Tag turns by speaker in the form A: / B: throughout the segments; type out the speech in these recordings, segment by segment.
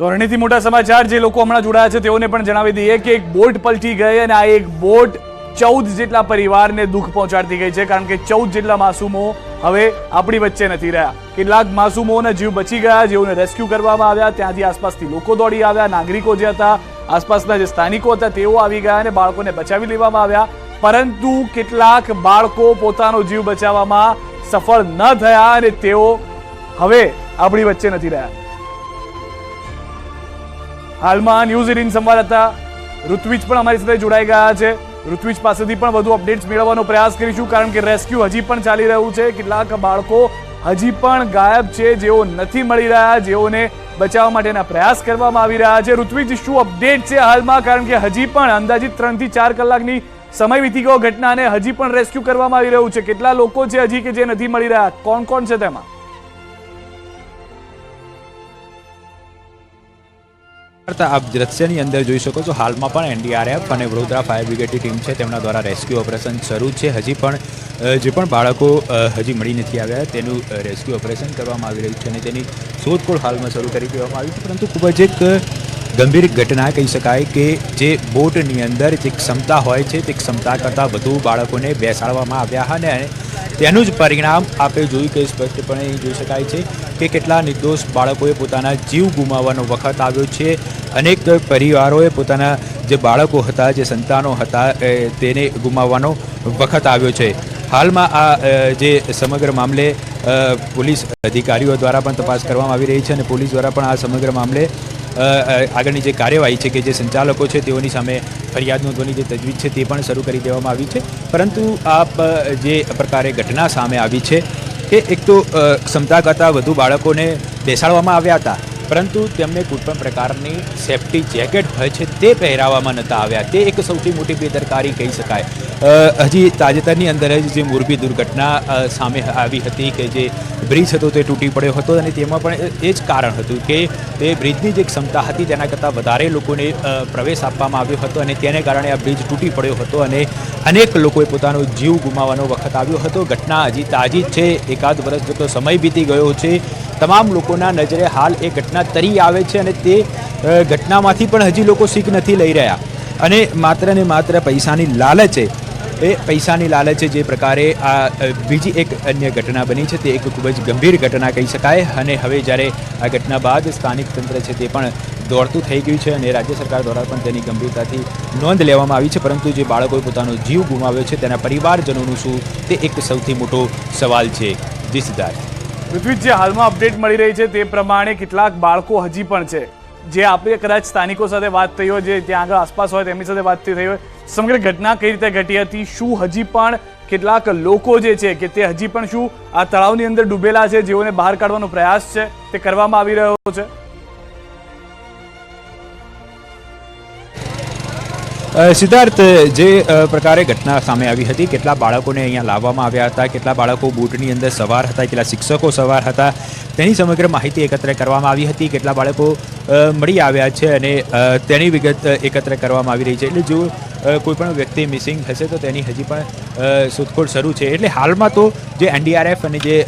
A: તો અરણીથી મોટા સમાચાર જે લોકો હમણાં જોડાયા છે, તેઓને પણ જણાવી દઈએ કે એક બોટ પલટી ગઈ અને આ એક બોટ ચૌદ જેટલા પરિવારને દુઃખ પહોંચાડતી ગઈ છે, કારણ કે ચૌદ જેટલા માસૂમો હવે આપણી વચ્ચે નથી રહ્યા. કેટલાક માસૂમોના જીવ બચી ગયા, જેઓને રેસ્ક્યુ કરવામાં આવ્યા, ત્યાંથી આસપાસથી લોકો દોડી આવ્યા, નાગરિકો જે હતા, આસપાસના જે સ્થાનિકો હતા, તેઓ આવી ગયા અને બાળકોને બચાવી લેવામાં આવ્યા. પરંતુ કેટલાક બાળકો પોતાનો જીવ બચાવવામાં સફળ ન થયા અને તેઓ હવે આપણી વચ્ચે નથી રહ્યા. હાલમાં ન્યૂઝ એટીન સંવાદદાતા ઋત્વિજ પણ અમારી સાથે જોડાઈ ગયા છે. ઋત્વિજ પાસેથી પણ વધુ અપડેટ્સ મેળવવાનો પ્રયાસ કરીશું, કારણ કે રેસ્ક્યુ હજી પણ ચાલી રહ્યું છે. કેટલાક બાળકો હજી પણ ગાયબ છે, જેઓ નથી મળી રહ્યા, જેઓને બચાવવા માટેના પ્રયાસ કરવામાં આવી રહ્યા છે. ઋત્વિજ, શું અપડેટ છે હાલમાં? કારણ કે હજી પણ અંદાજિત ત્રણથી ચાર કલાકની સમય વીતી ગયો ઘટનાને હજી પણ રેસ્ક્યુ કરવામાં આવી રહ્યું છે. કેટલા લોકો છે હજી કે જે નથી મળી રહ્યા? કોણ કોણ છે તેમાં?
B: આપ દ્રશ્યની અંદર જોઈ શકો છો, હાલમાં પણ એનડીઆરએફ અને વડોદરા ફાયર બ્રિગેડની ટીમ છે, તેમના દ્વારા રેસ્ક્યુ ઓપરેશન શરૂ છે. હજી પણ જે પણ બાળકો હજી મળી નથી આવ્યા, તેનું રેસ્ક્યુ ઓપરેશન કરવામાં આવી રહ્યું છે અને તેની શોધખોળ હાલમાં શરૂ કરી દેવામાં આવી છે, પરંતુ ખૂબ જ એક ગંભીર ઘટના કહી શકાય કે જે બોટની અંદર જે ક્ષમતા હોય છે, તે ક્ષમતા કરતાં વધુ બાળકોને બેસાડવામાં આવ્યા અને તેનું જ પરિણામ આપણે જોયું કે સ્પષ્ટપણે જોઈ શકાય છે કે કેટલા નિર્દોષ બાળકોએ પોતાના જીવ ગુમાવવાનો વખત આવ્યો છે. અનેક પરિવારોએ પોતાના જે બાળકો હતા, જે સંતાનો હતા તેને ગુમાવવાનો વખત આવ્યો છે. હાલમાં આ જે સમગ્ર મામલે પોલીસ અધિકારીઓ દ્વારા પણ તપાસ કરવામાં આવી રહી છે અને પોલીસ દ્વારા પણ આ સમગ્ર મામલે આગળની જે કાર્યવાહી છે કે જે સંચાલકો છે તેઓની સામે ફરિયાદ નોંધવાની જે તજવીજ છે તે પણ શરૂ કરી દેવામાં આવી છે. પરંતુ આપ જે પ્રકારે ઘટના સામે આવી છે કે એક તો ક્ષમતા કરતાં વધુ બાળકોને બેસાડવામાં આવ્યા હતા પરંતુ તેમને કોઈ પણ પ્રકારની સેફટી જેકેટ હોય છે તે પહેરાવવામાં નહોતા આવ્યા. તે એક સૌથી મોટી બેદરકારી કહી શકાય. હજી તાજેતરની અંદર જ જે મોરબી દુર્ઘટના સામે આવી હતી કે જે બ્રિજ હતો તે તૂટી પડ્યો હતો અને તેમાં પણ એ જ કારણ હતું કે તે બ્રિજની જે ક્ષમતા હતી તેના કરતાં વધારે લોકોને પ્રવેશ આપવામાં આવ્યો હતો અને તેને કારણે આ બ્રિજ તૂટી પડ્યો હતો અને અનેક લોકોએ પોતાનો જીવ ગુમાવવાનો વખત આવ્યો હતો. ઘટના હજી તાજી જ છે. એકાદ વર્ષ જેટલો સમય બીતી ગયો છે. તમામ લોકોના નજરે હાલ એ ઘટના તરી આવે છે અને તે ઘટનામાંથી પણ હજી લોકો શીખ નથી લઈ રહ્યા. અને માત્ર ને માત્ર પૈસાની લાલચે એ પૈસાની લાલચે જે પ્રકારે આ બીજી એક અન્ય ઘટના બની છે તે એક ખૂબ જ ગંભીર ઘટના કહી શકાય. અને હવે જ્યારે આ ઘટના બાદ સ્થાનિક તંત્ર છે તે પણ દોડતું થઈ ગયું છે અને રાજ્ય સરકાર દ્વારા પણ તેની ગંભીરતાથી નોંધ લેવામાં આવી છે. પરંતુ જે બાળકોએ પોતાનો જીવ ગુમાવ્યો છે તેના પરિવારજનોનું શું તે એક સૌથી મોટો સવાલ છે જી સિદ્ધાર્થ.
A: પૃથ્વી જે હાલમાં અપડેટ મળી રહી છે તે પ્રમાણે કેટલાક બાળકો હજી પણ છે. જે આપણે કદાચ સ્થાનિકો સાથે વાત થઈ હોય, જે ત્યાં આગળ આસપાસ હોય તેમની સાથે વાત થઈ હોય, સમગ્ર ઘટના કઈ રીતે ઘટી હતી, શું હજી પણ કેટલાક લોકો જે છે કે તે હજી પણ શું આ તળાવની અંદર ડૂબેલા છે, જેઓને બહાર કાઢવાનો પ્રયાસ છે, તે કરવામાં આવી રહ્યો છે?
B: સિદ્ધાર્થ, જે પ્રકારે ઘટના સામે આવી હતી, કેટલા બાળકોને અહીંયા લાવવામાં આવ્યા હતા, કેટલા બાળકો બોટની અંદર સવાર હતા, કેટલા શિક્ષકો સવાર હતા, તેની સમગ્ર માહિતી એકત્ર કરવામાં આવી હતી, કેટલા બાળકો મળી આવ્યા છે અને તેની વિગત એકત્ર કરવામાં આવી રહી છે. એટલે જો કોઈપણ વ્યક્તિ મિસિંગ હશે તો તેની હજી પણ શોધખોળ શરૂ છે. એટલે હાલમાં તો જે એનડીઆરએફ અને જે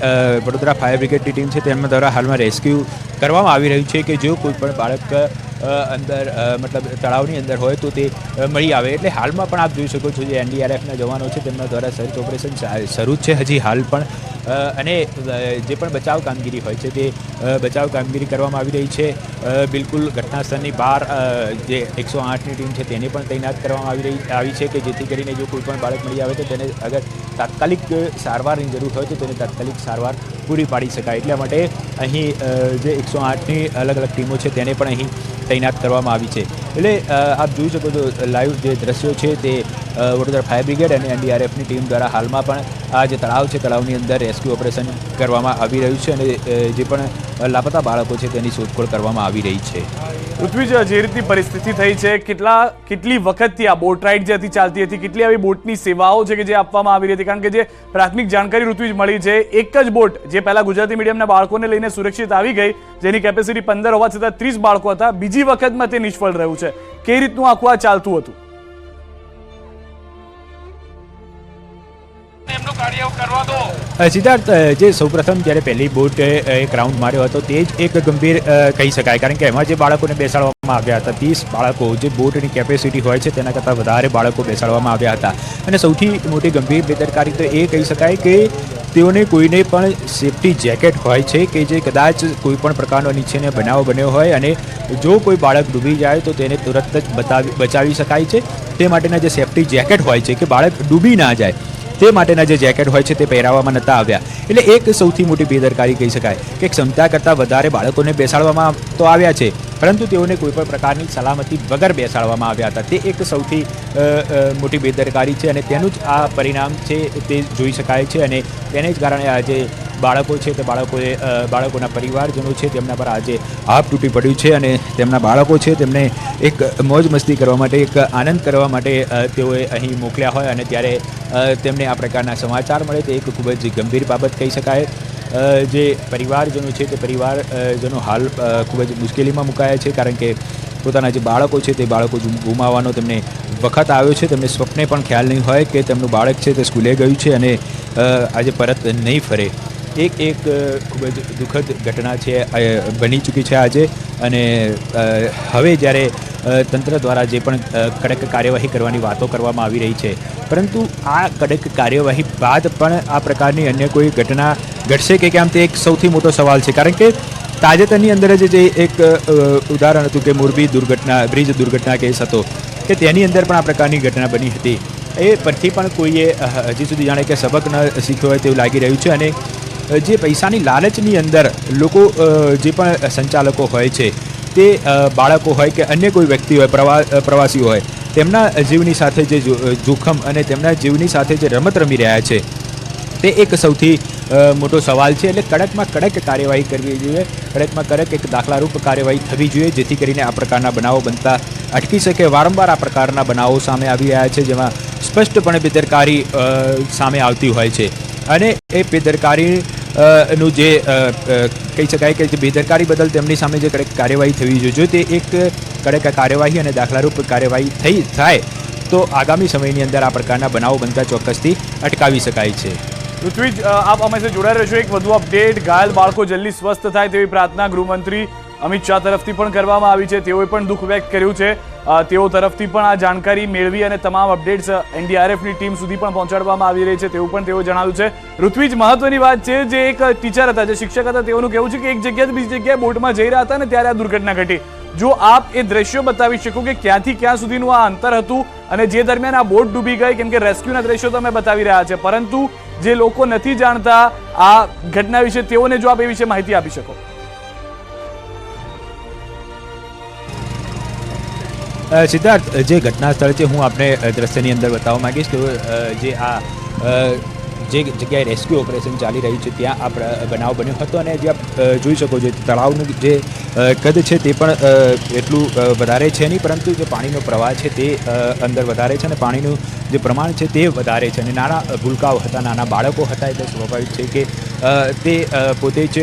B: વડોદરા ફાયર બ્રિગેડની ટીમ છે, તેમના દ્વારા હાલમાં રેસ્ક્યુ કરવામાં આવી રહ્યું છે કે જો કોઈ પણ બાળક અંદર મતલબ તળાવની અંદર હોય તો તે મળી આવે. એટલે હાલમાં પણ આપ જોઈ શકો છો જે એનડીઆરએફના જવાનો છે, તેમના દ્વારા સર્ચ ઓપરેશન શરૂ છે હજી હાલ પણ. અને જે પણ બચાવ કામગીરી હોય છે તે બચાવ કામગીરી કરવામાં આવી રહી છે. બિલકુલ ઘટના સ્થળની બહાર જે એકસો આઠની ટીમ છે તેને પણ તૈનાત કરવામાં આવી રહી, આવી છે કે જેથી કરીને જો કોઈ પણ બાળક મળી આવે તો તેને અગર તાત્કાલિક સારવારની જરૂર હોય તો તેને તાત્કાલિક સારવાર પૂરી પાડી શકાય. એટલા માટે અહીં જે એકસો આઠની અલગ અલગ ટીમો છે તેને પણ અહીં તૈનાત કરવામાં આવી છે. એટલે આપ જોઈ શકો છો, લાઈવ જે દ્રશ્યો છે તે વડોદરા ફાયર બ્રિગેડ અને એનડીઆરએફની ટીમ દ્વારા હાલમાં પણ આ જે તળાવ છે, તળાવની અંદર રેસ્ક્યુ ઓપરેશન કરવામાં આવી રહ્યું છે અને જે પણ લાપતા બાળકો છે તેની શોધખોળ કરવામાં આવી રહી છે.
A: પૃથ્વી જે રીતની પરિસ્થિતિ થઈ છે, કેટલા કેટલી વખતથી આ બોટ રાઇડ જે હતી ચાલતી હતી, કેટલી આવી બોટની સેવાઓ છે કે જે આપવામાં આવી રહી હતી? કારણ કે જે પ્રાથમિક જાણકારી ઋત્વિજ મળી છે, એક જ બોટ જે પહેલા ગુજરાતી મીડિયમના બાળકોને લઈને સુરક્ષિત આવી ગઈ, જેની કેપેસિટી પંદર હોવા છતાં ત્રીસ બાળકો હતા, બીજી વખતમાં તે નિષ્ફળ રહ્યું છે. કઈ રીતનું આખું આ ચાલતું હતું?
B: સિદ્ધાર્થ જે સૌપ્રથમ જ્યારે પહેલી બોટ એક રાઉન્ડ માર્યો હતો, તે જ એક ગંભીર કહી શકાય. કારણ કે એમાં જે બાળકોને બેસાડવામાં આવ્યા હતા, ત્રીસ બાળકો, જે બોટની કેપેસિટી હોય છે, તેના કરતાં વધારે બાળકો બેસાડવામાં આવ્યા હતા. અને સૌથી મોટી ગંભીર બેદરકારી તો એ કહી શકાય કે તેઓને કોઈને પણ સેફટી જેકેટ હોય છે કે જે કદાચ કોઈ પણ પ્રકારનો નીચેને બનાવ બન્યો હોય અને જો કોઈ બાળક ડૂબી જાય તો તેને તુરંત જ બતાવી, બચાવી શકાય છે. તે માટેના જે સેફટી જેકેટ હોય છે કે બાળક ડૂબી ના જાય તે માટેના જે જેકેટ હોય છે તે પહેરાવવામાં નહોતા આવ્યા. એટલે એક સૌથી મોટી બેદરકારી કહી શકાય કે ક્ષમતા કરતાં વધારે બાળકોને બેસાડવામાં તો આવ્યા છે. પરંતુ તેઓને કોઈ પણ પ્રકારની સલામતી વગર બેસાડવામાં આવ્યા હતા. તે એક સૌથી મોટી બેદરકારી છે અને તેનું જ આ પરિણામ છે તે જોઈ શકાય છે અને તેને જ કારણે આજે બાળકો છે તે બાળકોએ બાળકોના પરિવારજનો છે તેમના પર આજે આપ તૂટી પડ્યું છે અને તેમના બાળકો છે તેમને એક મોજ મસ્તી કરવા માટે, એક આનંદ કરવા માટે તેઓએ અહીં મોકલ્યા હોય અને ત્યારે તેમને આ પ્રકારના સમાચાર મળે તે એક ખૂબ જ ગંભીર બાબત કહી શકાય. જે પરિવારજનો છે તે પરિવારજનો હાલ ખૂબ જ મુશ્કેલીમાં મુકાયા છે કારણ કે પોતાના જે બાળકો છે તે બાળકો ગુમાવવાનો તેમને વખત આવ્યો છે. તેમને સ્વપ્ને પણ ખ્યાલ નહીં હોય કે તેમનું બાળક છે તે સ્કૂલે ગયું છે અને આજે પરત નહીં ફરે. એક એક ખૂબ જ દુઃખદ ઘટના છે બની ચૂકી છે આજે. અને હવે જ્યારે તંત્ર દ્વારા જે પણ કડક કાર્યવાહી કરવાની વાતો કરવામાં આવી રહી છે. પરંતુ આ કડક કાર્યવાહી બાદ પણ આ પ્રકારની અન્ય કોઈ ઘટના ઘટશે કે કેમ તે એક સૌથી મોટો સવાલ છે. કારણ કે તાજેતરની અંદર જ જે એક ઉદાહરણ હતું કે મોરબી દુર્ઘટના, બ્રિજ દુર્ઘટના કેસ હતો, કે તેની અંદર પણ આ પ્રકારની ઘટના બની હતી. એ પરથી પણ કોઈએ હજી સુધી જાણે કે સબક ન શીખ્યો હોય તેવું લાગી રહ્યું છે અને જે પૈસાની લાલચની અંદર લોકો જે પણ સંચાલકો હોય છે, તે બાળકો હોય કે અન્ય કોઈ વ્યક્તિ હોય, પ્રવા પ્રવાસીઓ પ્રવાસી હોય, તેમના જીવની સાથે જે જોખમ અને તેમના જીવની સાથે જે રમત રમી રહ્યા છે, તે એક સૌથી મોટો સવાલ છે. એટલે કડકમાં કડક કાર્યવાહી કરવી જોઈએ. કડકમાં કડક એક દાખલારૂપ કાર્યવાહી થવી જોઈએ, જેથી કરીને આ પ્રકારના બનાવો બનતા અટકી શકે. વારંવાર આ પ્રકારના બનાવો સામે આવી રહ્યા છે, જેમાં સ્પષ્ટપણે બેદરકારી સામે આવતી હોય છે. અને એ બેદરકારી નું જે કહી શકાય કે જે બેદરકારી બદલ તેમની સામે જે કડક કાર્યવાહી થવી જોઈએ તે એક કડક કાર્યવાહી અને દાખલારૂપ કાર્યવાહી થઈ થાય, તો આગામી સમયની અંદર આ પ્રકારના બનાવો બનતા ચોક્કસથી અટકાવી શકાય છે.
A: ઋત્વિજ આપ અમે જોડાઈ જોડાઈ છો. એક વધુ અપડેટ, ઘાયલ બાળકો જલ્દી સ્વસ્થ થાય તેવી પ્રાર્થના ગૃહમંત્રી અમિત શાહ તરફથી પણ કરવામાં આવી છે. તેઓએ પણ દુઃખ વ્યક્ત કર્યું છે. તેઓ તરફથી પણ આ જાણકારી મેળવી અને તમામ અપડેટ્સ એનડીઆરએફની ટીમ સુધી પણ પહોંચાડવામાં આવી રહી છે. તેવું પણ તેઓ જણાવ્યું છે. ઋત્વિજ, મહત્વની વાત છે જે એક ટીચર હતા, જે શિક્ષક હતા, તેઓનું કહેવું છે કે એક જગ્યાએથી બીજી જગ્યાએ બોટમાં જઈ રહ્યા હતા ને ત્યારે આ દુર્ઘટના ઘટી. જો આપ એ દ્રશ્યો બતાવી શકો કે ક્યાંથી ક્યાં સુધીનું આ અંતર હતું અને જે દરમિયાન આ બોટ ડૂબી ગઈ, કેમ કે રેસ્ક્યુના દ્રશ્યો તમે બતાવી રહ્યા છે. પરંતુ જે લોકો નથી જાણતા આ ઘટના વિશે, તેઓને જો આપ એ વિશે માહિતી આપી શકો.
B: સિદ્ધાર્થ જે ઘટના સ્થળ છે, હું આપણે દ્રશ્યની અંદર બતાવવા માગીશ કે જે આ જે જગ્યાએ રેસ્ક્યુ ઓપરેશન ચાલી રહ્યું છે, ત્યાં આ બનાવ બન્યો હતો અને જે આપ જોઈ શકો છો તળાવનું જે કદ છે તે પણ એટલું વધારે છે નહીં, પરંતુ જે પાણીનો પ્રવાહ છે તે અંદર વધારે છે અને પાણીનું જે પ્રમાણ છે તે વધારે છે અને નાના ભૂલકાઓ હતા, નાના બાળકો હતા, એટલે સ્વાભાવિક છે કે તે પોતે જ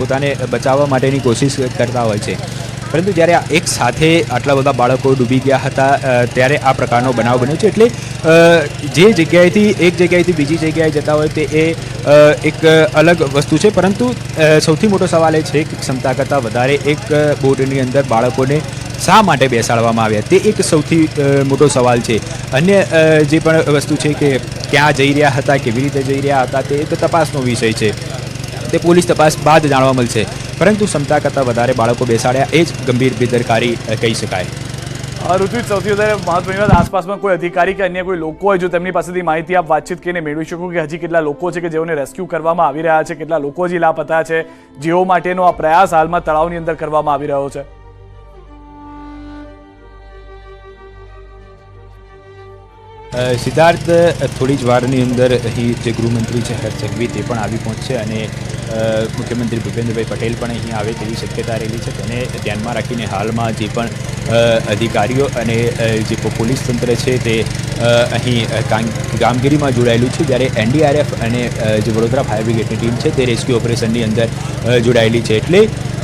B: પોતાને બચાવવા માટેની કોશિશ કરતા હોય છે. પરંતુ જ્યારે આ એક સાથે આટલા બધા બાળકો ડૂબી ગયા હતા ત્યારે આ પ્રકારનો બનાવ બન્યો છે. એટલે જે જગ્યાએથી, એક જગ્યાએથી બીજી જગ્યાએ જતા હોય તે એ એક અલગ વસ્તુ છે. પરંતુ સૌથી મોટો સવાલ એ છે કે ક્ષમતા કરતાં વધારે એક બોટની અંદર બાળકોને શા માટે બેસાડવામાં આવ્યા? તે એક સૌથી મોટો સવાલ છે. અન્ય જે પણ વસ્તુ છે કે ક્યાં જઈ રહ્યા હતા, કેવી રીતે જઈ રહ્યા હતા, તે એક તપાસનો વિષય છે. તે પોલીસ તપાસ બાદ જાણવા મળશે. પરંતુ ક્ષમતા કરતાં વધારે બાળકો બેસાડ્યા એ જ ગંભીર બેદરકારી કહી શકાય.
A: ઋત્વિજ સૌથી વધારે મહત્વની વાત આસપાસમાં કોઈ અધિકારી કે અન્ય કોઈ લોકો હોય જો તેમની પાસેથી માહિતી આપ વાતચીત કરીને મેળવી શકો કે હજી કેટલા લોકો છે કે જેઓને રેસ્ક્યુ કરવામાં આવી રહ્યા છે કેટલા લોકો હજી લાપતા છે જેઓ માટેનો આ પ્રયાસ હાલમાં તળાવની અંદર કરવામાં આવી રહ્યો છે.
B: સિદ્ધાર્થ થોડી જ વારની અંદર અહીં જે ગૃહમંત્રી છે હર્ષ સંઘવી તે પણ આવી પહોંચશે અને મુખ્યમંત્રી ભૂપેન્દ્રભાઈ પટેલ પણ અહીં આવે તેવી શક્યતા રહેલી છે. તેને ધ્યાનમાં રાખીને હાલમાં જે પણ અધિકારીઓ અને જે પોલીસ તંત્ર છે તે અહીં કામ- કામગીરીમાં જોડાયેલું છે. જ્યારે એનડીઆરએફ અને જે વડોદરા ફાયર બ્રિગેડની ટીમ છે તે રેસ્ક્યુ ઓપરેશનની અંદર જોડાયેલી છે. એટલે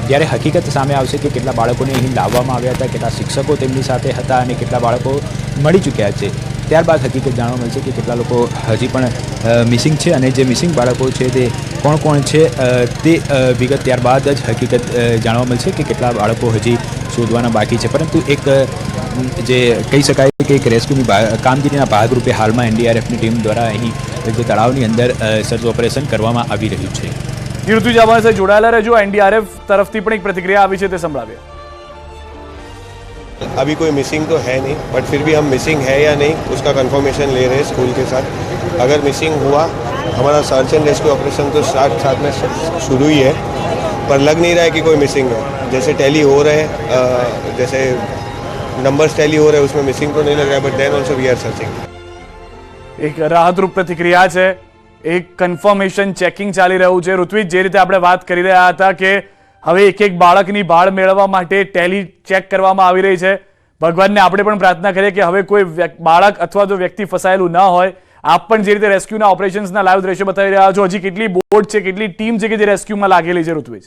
B: જ્યારે હકીકત સામે આવશે કે કેટલા બાળકોને અહીં લાવવામાં આવ્યા હતા, કેટલા શિક્ષકો તેમની સાથે હતા અને કેટલા બાળકો મળી ચૂક્યા છે ત્યારબાદ હકીકત જાણવા મળશે કે કેટલા લોકો હજી પણ મિસિંગ છે અને જે મિસિંગ બાળકો છે તે કોણ કોણ છે તે વિગત ત્યારબાદ જ હકીકત જાણવા મળશે કે કેટલા બાળકો હજી શોધવાના બાકી છે. પરંતુ એક જે કહી શકાય કે એક રેસ્ક્યુની કામગીરીના ભાગરૂપે હાલમાં એનડીઆરએફની ટીમ દ્વારા અહીં જે તળાવની અંદર સર્ચ ઓપરેશન કરવામાં આવી રહ્યું છે.
A: ઋતુજા અમારી જોડાયેલા રહેજો. એનડીઆરએફ તરફથી પણ એક પ્રતિક્રિયા આવી છે તે સંભળાવીએ.
C: अभी कोई मिसिंग तो है नहीं बट फिर भी हम मिसिंग है या नहीं उसका कंफर्मेशन ले रहे हैं स्कूल के साथ अगर मिसिंग हुआ हमारा सर्च एंड रेस्क्यू ऑपरेशन तो साथ साथ में शुरू ही है पर लग नहीं रहा है कि कोई मिसिंग है जैसे टैली हो रहे हैं अ, जैसे नंबर्स टैली हो रहे हैं उसमें मिसिंग तो नहीं लग रहा है but then also we are searching
A: એક રાહતરૂપ પ્રતિક્રિયા છે એક કન્ફર્મેશન ચેકિંગ ચાલી રહ્યું છે ઋત્વિજ જે રીતે આપણે વાત કરી રહ્યા હતા કે હવે એક એક બાળકની ભાળ મેળવવા માટે ટેલી ચેક કરવામાં આવી રહી છે. ભગવાનને આપણે પણ પ્રાર્થના કરીએ કે હવે કોઈ બાળક અથવા તો વ્યક્તિ ફસાયેલું ન હોય, આપ પણ જે રીતે રેસ્ક્યુના ઓપરેશન્સના લાઈવ દ્રશ્યો બતાવી રહ્યા છો, હજી કેટલી બોટ છે, કેટલી ટીમ છે કે જે રેસ્ક્યુમાં લાગેલી છે ઋત્વિજ?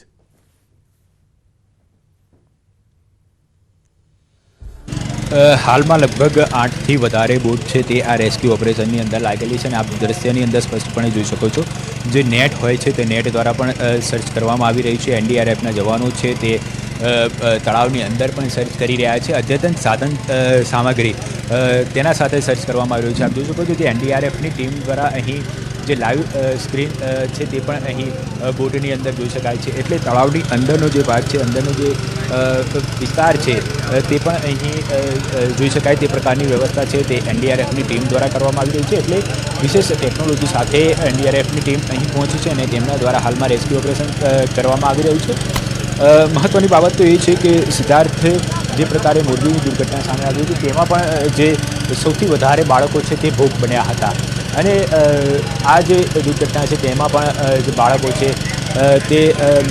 B: હાલમાં લગભગ આઠથી વધારે બોટ છે તે આ રેસ્ક્યુ ઓપરેશનની અંદર લાગેલી છે અને આપ દ્રશ્યની અંદર સ્પષ્ટપણે જોઈ શકો છો. જે નેટ હોય છે તે નેટ દ્વારા પણ સર્ચ કરવામાં આવી રહી છે. એનડીઆરએફના જવાનો છે તે તળાવની અંદર પણ સર્ચ કરી રહ્યા છે. અદ્યતન સાધન સામગ્રી તેના સાથે સર્ચ કરવામાં આવી રહ્યું છે. આપ જોઈ શકો છો કે એનડીઆરએફની ટીમ દ્વારા અહીં જે લાઈવ સ્ક્રીન છે તે પણ અહીં બોટની અંદર જોઈ શકાય છે. એટલે તળાવની અંદરનો જે ભાગ છે, અંદરનો જે વિસ્તાર છે તે પણ અહીં જોઈ શકાય તે પ્રકારની વ્યવસ્થા છે. તે એનડીઆરએફની ટીમ દ્વારા કરવામાં આવી રહી છે. એટલે વિશેષ ટેકનોલોજી સાથે એનડીઆરએફની ટીમ અહીં પહોંચી છે અને તેમના દ્વારા હાલમાં રેસ્ક્યુ ઓપરેશન કરવામાં આવી રહ્યું છે. મહત્ત્વની બાબત તો એ છે કે સિદ્ધાર્થ જે પ્રકારે મોરબીની દુર્ઘટના સામે આવી હતી, તેમાં પણ જે સૌથી વધારે બાળકો છે તે ભોગ બન્યા હતા. અને આ જે દુર્ઘટના છે તેમાં પણ જે બાળકો છે તે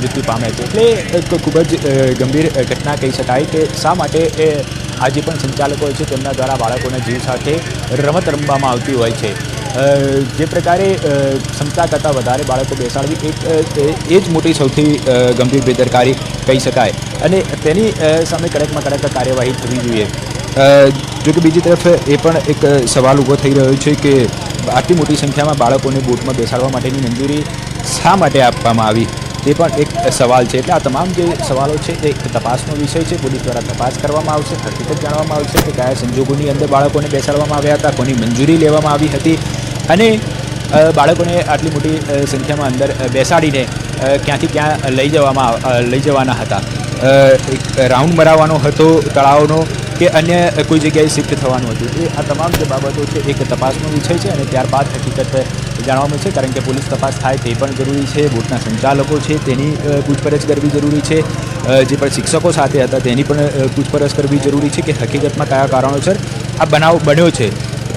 B: મૃત્યુ પામે છે. એટલે ખૂબ જ ગંભીર ઘટના કહી શકાય કે શા માટે, એ આજે પણ સંચાલકો છે તેમના દ્વારા બાળકોના જીવ સાથે રમત રમવામાં આવતી હોય છે. જે પ્રકારે ક્ષમતા કરતાં વધારે બાળકો બેસાડવી એક એ- જ મોટી સૌથી ગંભીર બેદરકારી કહી શકાય. અને તેની સામે કડકમાં કડક કાર્યવાહી થવી જોઈએ. જોકે બીજી તરફ એ પણ એક સવાલ ઊભો થઈ રહ્યો છે કે આટલી મોટી સંખ્યામાં બાળકોને બોટમાં બેસાડવા માટેની મંજૂરી શા માટે આપવામાં આવી? તે પણ એક સવાલ છે. એટલે આ તમામ જે સવાલો છે એ તપાસનો વિષય છે. પોલીસ દ્વારા તપાસ કરવામાં આવશે. હકીકત જાણવામાં આવશે કે કયા સંજોગોની અંદર બાળકોને બેસાડવામાં આવ્યા હતા, કોની મંજૂરી લેવામાં આવી હતી અને બાળકોને આટલી મોટી સંખ્યામાં અંદર બેસાડીને ક્યાંથી ક્યાં લઈ જવામાં લઈ જવાના હતા. રાઉન્ડ મરાવવાનો હતો તળાવનો કે અન્ય કોઈ જગ્યાએ શિફ્ટ થવાનું હતું. એ આ તમામ જે બાબતો છે, એક તપાસનો વિષય છે અને ત્યારબાદ હકીકત જાણવા મળશે, કારણ કે પોલીસ તપાસ થાય તે પણ જરૂરી છે, બોટના સંચાલકો છે તેની પૂછપરછ કરવી જરૂરી છે જે પણ શિક્ષકો સાથે હતા તેની પણ પૂછપરછ કરવી જરૂરી છે કે હકીકતમાં કયા કારણોસર આ બનાવ બન્યો છે.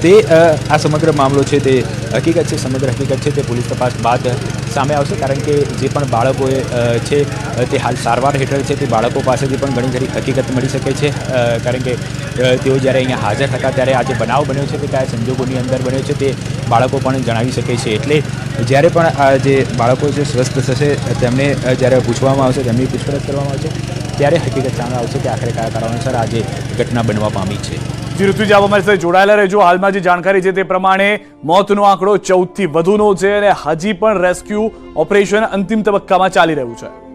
B: તે આ સમગ્ર મામલો છે તે હકીકત છે, સમગ્ર હકીકત છે તે પોલીસ તપાસ બાદ સામે આવશે, કારણ કે જે પણ બાળકોએ છે તે હાલ સારવાર હેઠળ છે, તે બાળકો પાસેથી પણ ઘણી ખરી હકીકત મળી શકે છે કારણ કે તેઓ જ્યારે અહીંયા હાજર હતા, ત્યારે આ જે બનાવ બન્યો છે તે કયા સંજોગોની અંદર બન્યો છે, તે બાળકો પણ જણાવી શકે છે, એટલે જ્યારે પણ આ જે બાળકો છે સ્વસ્થ થશે, તેમને જ્યારે પૂછવામાં આવશે, તેમની પૂછપરછ કરવામાં આવશે, ત્યારે હકીકત સામે આવશે કે આખરે કયા કારણોસર આ જે ઘટના બનવા પામી છે.
A: જી ઋતુજા અમારી સાથે જોડાયેલા રહેજો. હાલમાં જે જાણકારી છે તે પ્રમાણે મોતનો આંકડો ચૌદથી વધુનો છે અને હજી પણ રેસ્ક્યુ ઓપરેશન અંતિમ તબક્કામાં ચાલી રહ્યું છે.